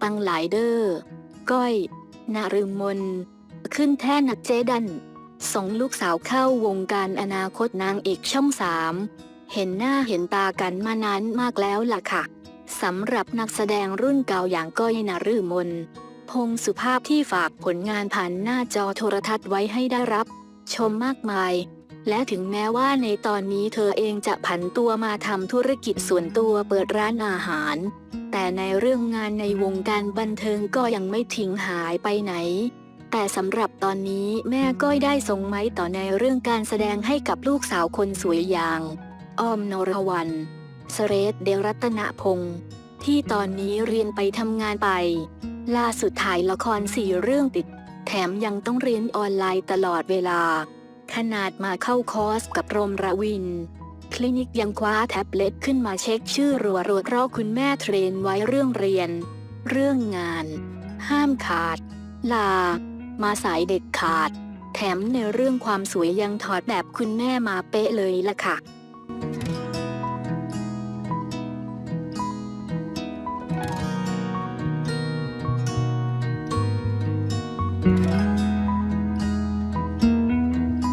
ปังหลายเดอ้อก้อยนารึมน ขึ้นแท่นักเจดันส่งลูกสาวเข้าวงการอนาคตนางเอกช่องสามเห็นหน้าเห็นตากันมานานมากแล้วล่ะค่ะสำหรับนักแสดงรุ่นเก่าอย่างก้อยนารืมน พงสุภาพที่ฝากผลงานผ่านหน้าจอโทรทัศน์ไว้ให้ได้รับ ชมมากมาย และถึงแม้ว่าในตอนนี้เธอเองจะผันตัวมาทำธุรกิจส่วนตัวเปิดร้านอาหาร แต่ในเรื่องงานในวงการบันเทิงก็ยังไม่ทิ้งหายไปไหน แต่สำหรับตอนนี้แม่ก้อยได้ส่งไม้ต่อในเรื่องการแสดงให้กับลูกสาวคนสวยอย่างอ้อมนรวันสเรศเดรัตนพงศ์ที่ตอนนี้เรียนไปทำงานไป ล่าสุดถ่ายละครสี่เรื่องติด แถมยังต้องเรียนออนไลน์ตลอดเวลา ขนาดมาเข้าคอร์สกับรมระวิน ลินิกยังคว้าแท็บเล็ตขึ้นมาเช็คชื่อรัวๆเพราะคุณแม่เทรนไว้เรื่องเรียน เรื่องงาน ห้ามขาด ลา มาสายเด็ดขาด แถมในเรื่องความสวยยังถอดแบบคุณแม่มาเป๊ะเลยล่ะค่ะ Thank